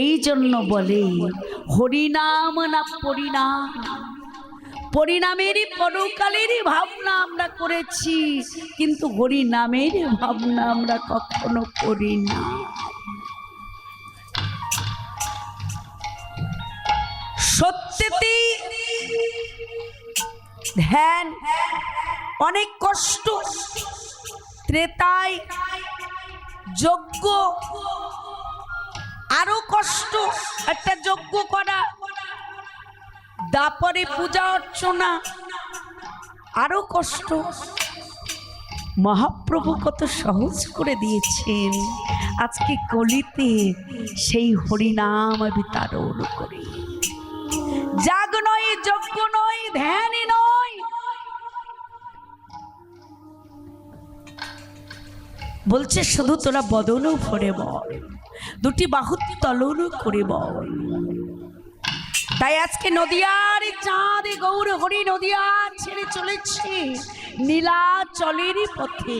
এই জন্য বলে, হরিনাম না পরিণাম। পরিণামেরই পরকালেরই ভাবনা আমরা করেছি, কিন্তু হরিনামের ভাবনা আমরা কখনো করি না সত্যতেই ধ্যান অনেক কষ্ট, ত্রেতায়, যজ্ঞ আরও কষ্ট, একটা যজ্ঞ করা, দাপরে পূজা অর্চনা, আরও কষ্ট। মহাপ্রভু কত সহজ করে দিয়েছেন। আজকে কলিতে সেই হরিনাম বিতারণ করে। জাগ নয়, যজ্ঞ নয় ধ্যানই নয় বলছে, শুধু তোরা বদনও ভরে বল। দুটি বাহুতি তলনও করে বল। তাই আজকে নদিয়ার চাঁদ গৌর হরি নদিয়া ছেড়ে চলেছে নীলা চলেরই পথে।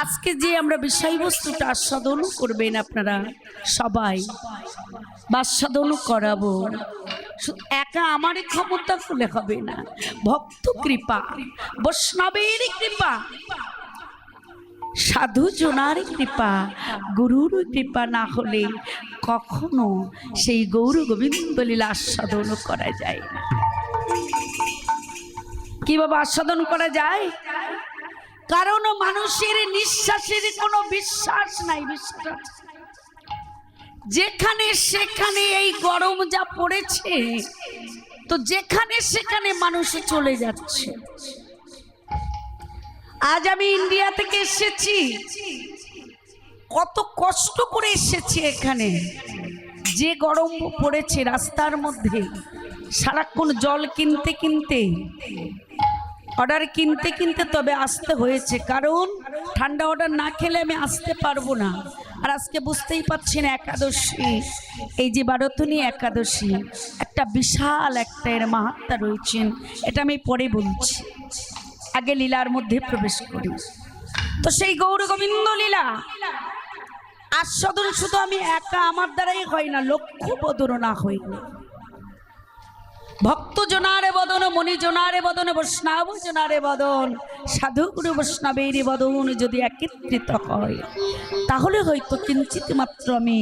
আজকে যে আমরা বিষয়বস্তুটা আস্বাদন করবেন আপনারা সবাই বাস্বাদন করাবো একা আমার ক্ষমতা খুলে হবে না। ভক্ত কৃপা, বৈষ্ণবের কৃপা, সাধু জনার কৃপা, গুরুর কৃপা না হলে কখনো সেই গৌর গোবিন্দ লীলা আস্বাদন করা যায় না। কি বাবা, আস্বাদন করা যায়? কারণ মানুষের নিঃশ্বাসের কোনো বিশ্বাস নাই, বিশ্বাস যেখানে সেখানে এই গরম যা পড়েছে, তো যেখানে সেখানে মানুষ চলে যাচ্ছে। আজ আমি ইন্ডিয়া থেকে এসেছি। কত কষ্ট করে এসেছি এখানে। যে গরম পড়েছে রাস্তার মধ্যে, সারাক্ষণ জল কিনতে কিনতে। অর্ডার কিনতে কিনতে তবে আসতে হয়েছে। কারণ ঠান্ডা অর্ডার না খেলে আমি আসতে পারব না। আর আজকে বুঝতেই পারছেন একাদশী। এই যে বারতনী একাদশী, একটা বিশাল একটা এর মাহাত্মা রয়েছেন এটা আমি পরে বলছি। আগে লীলার মধ্যে প্রবেশ করি। তো সেই গৌর গোবিন্দ লীলা আস্বাদন শুধু আমি একা, আমার দ্বারাই হয় না, লক্ষ্য বদন না হই না ভক্ত জনারে বদন মণি জনারে বদন বৈষ্ণব জনারে বদন সাধু গুরু বৈষ্ণবের বদন যদি একত্রিত হয়, তাহলে হয়তো কিঞ্চিত মাত্র আমি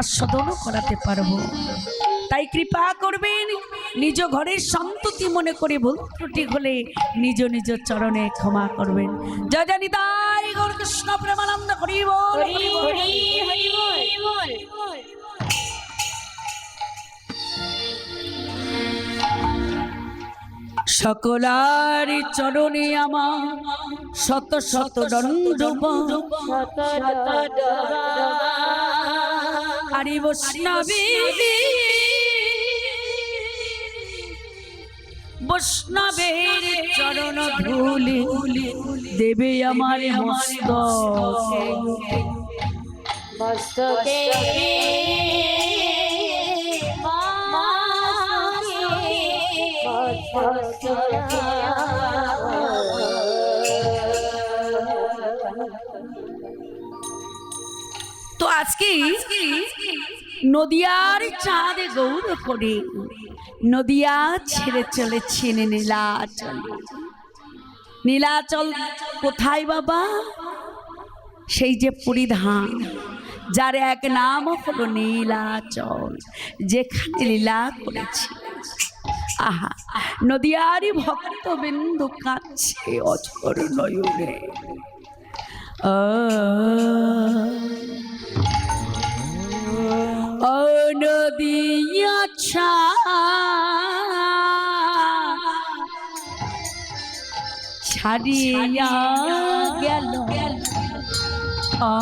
আস্বাদন করাতে পারব। তাই কৃপা করবেন, নিজ ঘরের সন্ততি মনে করে ভুল ত্রুটি হলে নিজ নিজ চরণে ক্ষমা করবেন। জয় জানি তাই গৌর কৃষ্ণ প্রেমানন্দ হরি সকলার চরণে আমার শত শত দণ্ড আরে বৈষ্ণবী, বৈষ্ণবের চরণ ধুলি দেবে আমার মস্ত মস্তকে। তো আজকে নদিয়ার চাঁদ গৌর করে নদিয়া ছেড়ে চলেছেন নীলাচল। নীলাচল কোথায় বাবা? সেই যে পরিধান যার এক নাম হলো নীলাচল, যেখানে লীলা করেছে। আহা নদিয়ারই ভক্তবিন্দু কাছে অঝর নয়নে। ও নদিয়া ছা ছাড়িয়া গেল। আ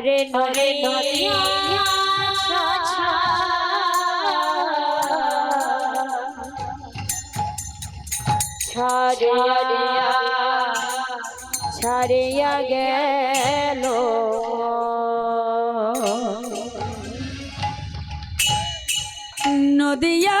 হরে হরে নদিয়া ছাড়িয়া ছাড়িয়া গেল। নদিয়া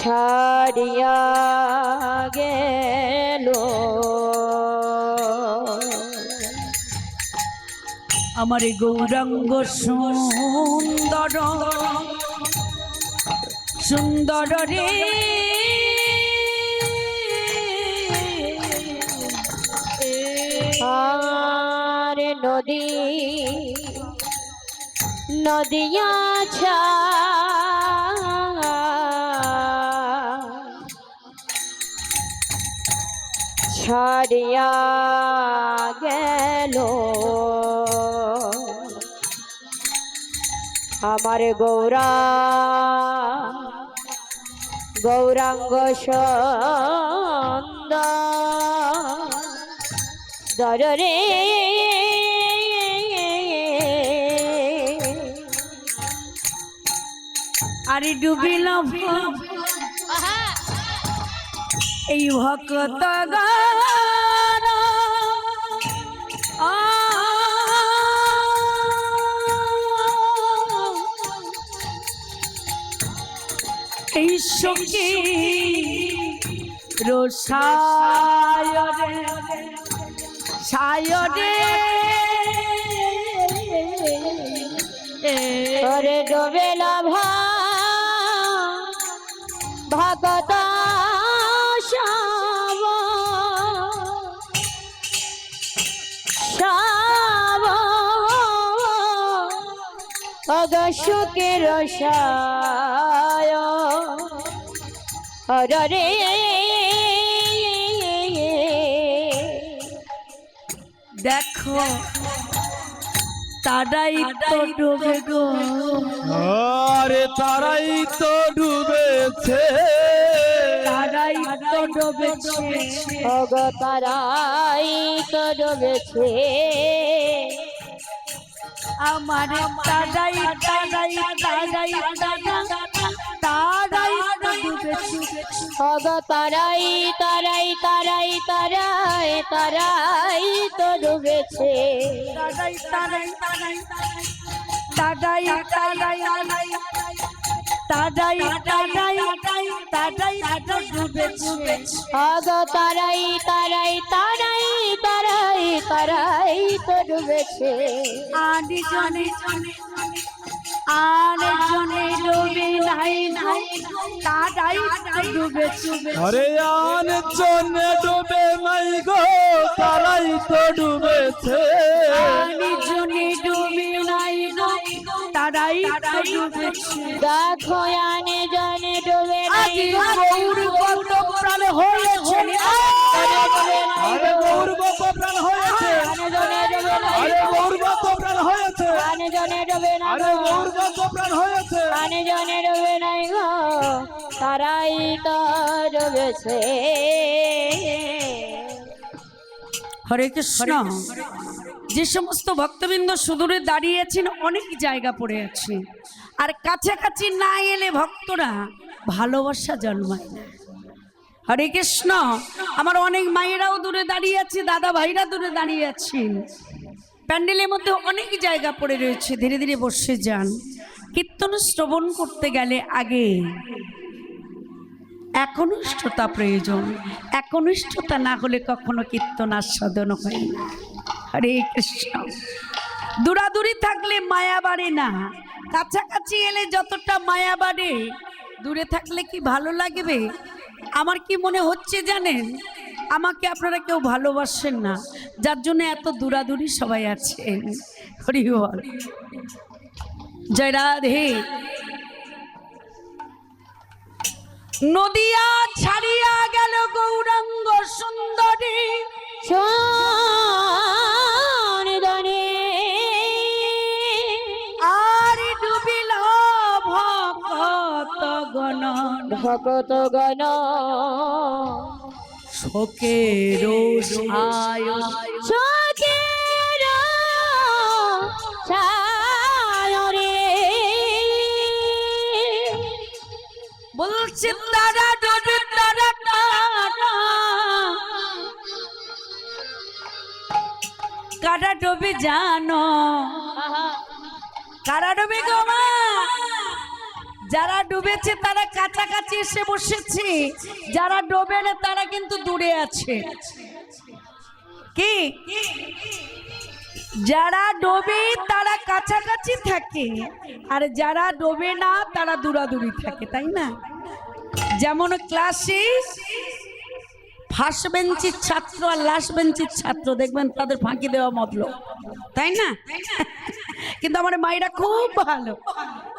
ছাড়িয়া গেল। আমার গৌরাঙ্গ সুন্দর সুন্দর রে। আরে নদী নদিয়া ছা ছাড়িয়া গেল। আমার গৌরা গৌরাঙ্গ সুন্দর দররে আরে ডুবিল এই ভক্ত গান এই সঙ্গে রোসায়রে সায়রে ওরে ডোবে লাভা ভগত অগ সুখের সায় হরে দেখো তারাই তো ডুবে গো। আরে তারাই তো ডুবেছে। তারাই তো ডুবেছে। অগ তারাই তো ডুবেছে। আমার তারাই তারাই তারাই তারাই তারাই তো ডুবেছে অগ তারাই তারাই তারাই তারাই তারাই তো ডুবেছে। তারাই তারাই তারাই তারাই তারাই তারাই তারাই তো ডুবেছে। অগ তারাই তারাই তারাই তারাই তারাই তো ডুবেছে। আনি জনে আর জনে ডুবে নাই নাই তারাই তো ডুবেছে আরে আন জন ডুবে নাই গো তারাই তো ডুবেছে। আনি জনে ডুবে নাই গো তারাই তো ডুবেছে। দেখো আনে জানে ডুবে নাই আজ গৌর কত প্রাণ হয়েছে। আরে গৌর কত প্রাণ হয়েছে। আনে জনে ডুবে নাই আরে গৌর আরে প্রাণ হয়েছে। জনে ডুবে নাই গো তারাই তো ডুবেছে হরে কৃষ্ণ। যে সমস্ত ভক্তবৃন্দ সুদূরে দাঁড়িয়েছেন অনেক জায়গা পড়ে আছে। আর কাছাকাছি না এলে ভক্তরা ভালোবাসা জন্মায় না। হরে কৃষ্ণ। আমার অনেক মায়েরাও দূরে দাঁড়িয়ে আছে দাদা ভাইরা দূরে দাঁড়িয়ে আছেন। প্যান্ডেলের মধ্যে অনেক জায়গা পড়ে রয়েছে। ধীরে ধীরে বসে যান। কীর্তন শ্রবণ করতে গেলে আগে একনিষ্ঠতা প্রয়োজন। একনিষ্ঠতা না হলে কখনো কীর্তন আস্বাদন হয় না। হরে কৃষ্ণ। দূরাদূরি থাকলে মায়া বাড়ে না। কাছাকাছি এলে যতটা মায়া বাড়ে, দূরে থাকলে কি ভালো লাগবে? আমার কি মনে হচ্ছে জানেন? আমাকে আপনারা কেউ ভালোবাসেন না। যার জন্য এত দূরাদূরি সবাই আছেন হরি বল। জয় রাধে। নদিয়া ছাড়িয়া গেল গৌরাঙ্গ সুন্দরী। আর গণ ভকত গণ শোকের ছায় শোকের ছায়রে বলছে তারা ডোবে তারা কারা ডোবে জানো? কারা ডোবে গো মা? যারা ডুবেছে তারা কাছাকাছি এসে বসেছে। যারা ডোবে না তারা কিন্তু দূরে আছে। কি? যারা ডোবে তারা কাছাকাছি থাকে। আর যারা ডোবে না তারা দূরাদূরি থাকে, তাই না? যেমন ক্লাসে ফার্স্ট বেঞ্চির ছাত্র আর লাস্ট বেঞ্চির ছাত্র, দেখবেন তাদের ফাঁকি দেওয়া মতল তাই না? কিন্তু আমার মায়েরা খুব ভালো।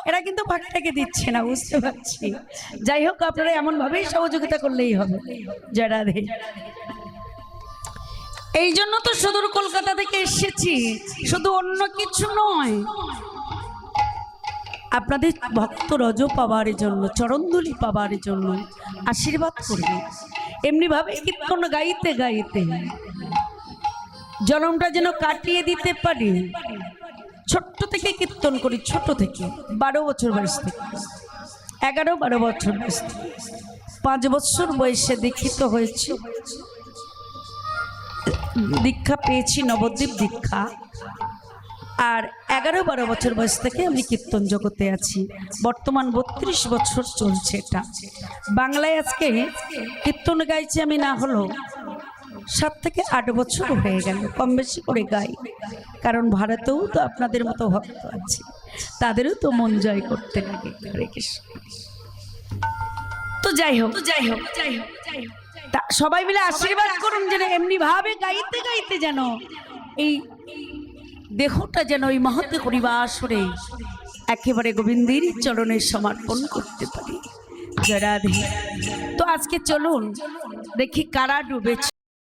এরা কিন্তু ফাঁকিটাকে দিচ্ছে না, বুঝতে পারছি। যাই হোক, আপনারা এমন ভাবেই সহযোগিতা করলেই হবে। যারা রাধে এই জন্য তো সুদূর কলকাতা থেকে এসেছি। শুধু অন্য কিছু নয়, আপনাদের ভক্ত রজ পাওয়ার জন্য, চরণদুলি পাওয়ার জন্য আশীর্বাদ করবে। এমনিভাবে কীর্তন গাইতে গাইতে। জনমটা যেন কাটিয়ে দিতে পারি। ছোট্ট থেকে কীর্তন করি ছোট থেকে। বারো বছর বয়স থেকে। এগারো বারো বছর বয়স থেকে। পাঁচ বছর বয়সে দীক্ষিত হয়েছে। দীক্ষা পেয়েছি নবদ্বীপ দীক্ষা। আর এগারো বারো বছর বয়স থেকে আমি কীর্তন জগতে আছি। বর্তমান বত্রিশ বছর চলছে এটা। বাংলায় আজকে কীর্তন গাইছি আমি না হলো সাত থেকে আট বছর হয়ে গেল, কম বেশি করে গাই। কারণ ভারতেও তো আপনাদের মতো ভক্ত আছে। তাদেরও তো মন জয় করতে লাগে। হরে কৃষ্ণ। তো যাই হোক যাই হোক যাই হোক যাই হোক সবাই মিলে আশীর্বাদ করুন যেন এমনি ভাবে গাইতে গাইতে যেন এই দেহটা যেন ওই মহত্ব আসরে একেবারে গোবিন্দের চরণে সমর্পণ করতে পারি। তো আজকে চলুন দেখি কারা ডুবেছে।